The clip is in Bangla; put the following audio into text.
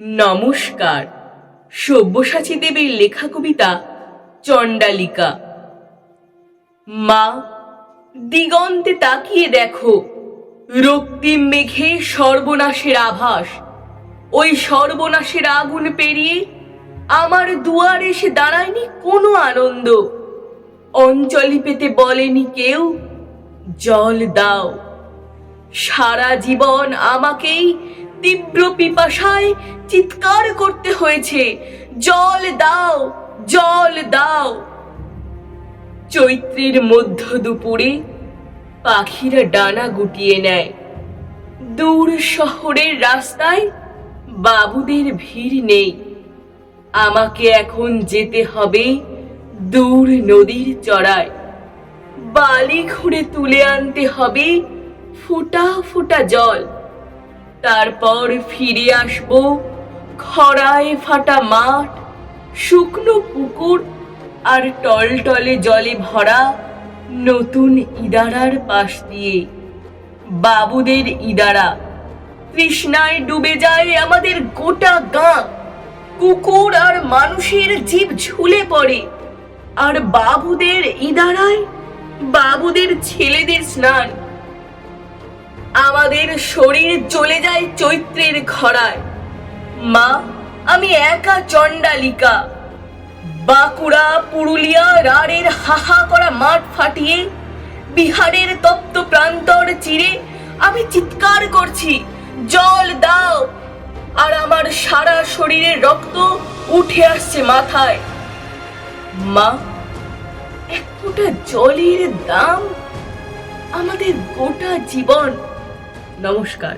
নমস্কার। সব্যসাচী দেবীর লেখা কবিতা চণ্ডালিকা। মা, দিগন্তে তাকিয়ে দেখো রক্তিম মেঘে সর্বনাশের আভাস। ওই সর্বনাশের আগুন পেরিয়ে আমার দুয়ার এসে দাঁড়ায়নি কোনো আনন্দ। অঞ্চলি পেতে বলেনি কেউ, জল দাও। সারা জীবন আমাকেই তীব্র পিপাসায় চিৎকার করতে হয়েছে, জল দাও জল দাও। চৈত্রের মধ্য দুপুরে পাখিরা ডানা গুটিয়ে নেয়। দূর শহরের রাস্তায় বাবুদের ভিড় নেই। আমাকে এখন যেতে হবে দূর নদীর চড়ায়। বালি খুঁড়ে তুলে আনতে হবে ফোঁটা ফোঁটা জল। তারপর ফিরে আসব খরায় ফাটা মাঠ, শুকনো পুকুর আর টলটলে জলে ভরা নতুন ইদারার পাশ দিয়ে। বাবুদের ইদারা, তৃষ্ণায় ডুবে যায় আমাদের গোটা গাঁ। কুকুর আর মানুষের জীব ঝুলে পড়ে। আর বাবুদের ইদারায় বাবুদের ছেলেদের স্নান। আমাদের শরীর চলে যায় চৈত্রের খরায় মা, আমি একা চণ্ডালিকা। বাঁকুড়া, পুরুলিয়া, রাড়ের হাহা করা মাঠ ফাটিয়ে, বিহারের তপ্ত প্রান্তর চিরে আমি চিৎকার করছি, জল দাও। আর আমার সারা শরীরের রক্ত উঠে আসছে মাথায়। মা, এক ফোঁটা জলের দাম আমাদের গোটা জীবন নমস্কার।